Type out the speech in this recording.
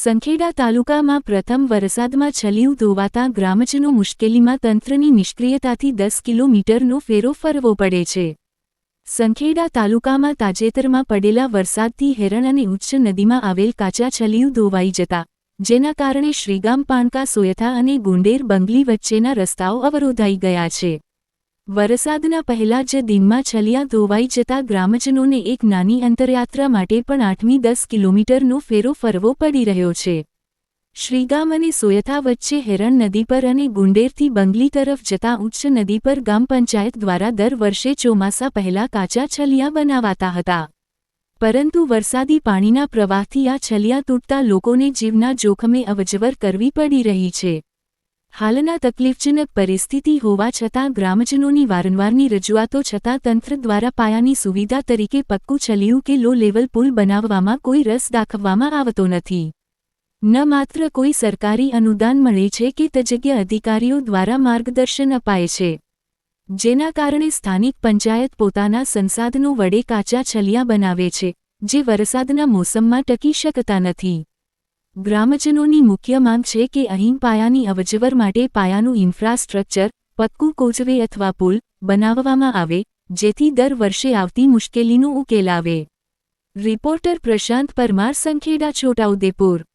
સંખેડા તાલુકામાં પ્રથમ વરસાદમાં છલિયું ધોવાતા ગ્રામજનો મુશ્કેલીમાં તંત્રની નિષ્ક્રિયતાથી દસ કિલોમીટરનો ફેરો ફરવો પડે છે. સંખેડા તાલુકામાં તાજેતરમાં પડેલા વરસાદથી હેરણ અને ઉચ્ચ નદીમાં આવેલ કાચા છલિયું ધોવાઈ જતા, જેના કારણે શ્રીગામ, પાણકા, સોયથા અને ગુંડેર બંગલી વચ્ચેના રસ્તાઓ અવરોધાઈ ગયા છે. વરસાદના પહેલા જ દિનમાં છલિયા ધોવાઈ જતા ગ્રામજનોને એક નાની અંતરયાત્રા માટે પણ આઠમી દસ કિલોમીટરનો ફેરો ફરવો પડી રહ્યો છે. શ્રીગામ અને સોયથા વચ્ચે હેરણ નદી પર અને ગુંડેરથી બંગલી તરફ જતા ઉચ્ચ નદી પર ગામ પંચાયત દ્વારા દર વર્ષે ચોમાસા પહેલા કાચા છલિયા બનાવાતા હતા. પરંતુ વરસાદી પાણીના પ્રવાહથી આ છલિયા તૂટતા લોકોને જીવના જોખમે અવજવર કરવી પડી રહી છે. હાલના તકલીફજનક પરિસ્થિતિ હોવા છતાં ગ્રામજનોની વારંવારની રજૂઆતો છતાં તંત્ર દ્વારા પાયાની સુવિધા તરીકે પક્કું છલિયું કે લો લેવલ પુલ બનાવવામાં કોઈ રસ દાખવવામાં આવતો નથી. ન માત્ર કોઈ સરકારી અનુદાન મળે છે કે તજજ્ઞ અધિકારીઓ દ્વારા માર્ગદર્શન અપાય છે. જેના કારણે સ્થાનિક પંચાયત પોતાના સંસાધનો વડે કાચા છલિયા બનાવે છે, જે વરસાદના મોસમમાં ટકી શકતા નથી. ગ્રામજનોની મુખ્ય માંગ છે કે અહીં પાયાની અવજવર માટે પાયાનું ઇન્ફ્રાસ્ટ્રક્ચર, પક્કું કોચવે અથવા પુલ, બનાવવામાં આવે, જેથી દર વર્ષે આવતી મુશ્કેલીનો ઉકેલ આવે. રિપોર્ટર પ્રશાંત પરમાર સંખેડા, છોટાઉદેપુર.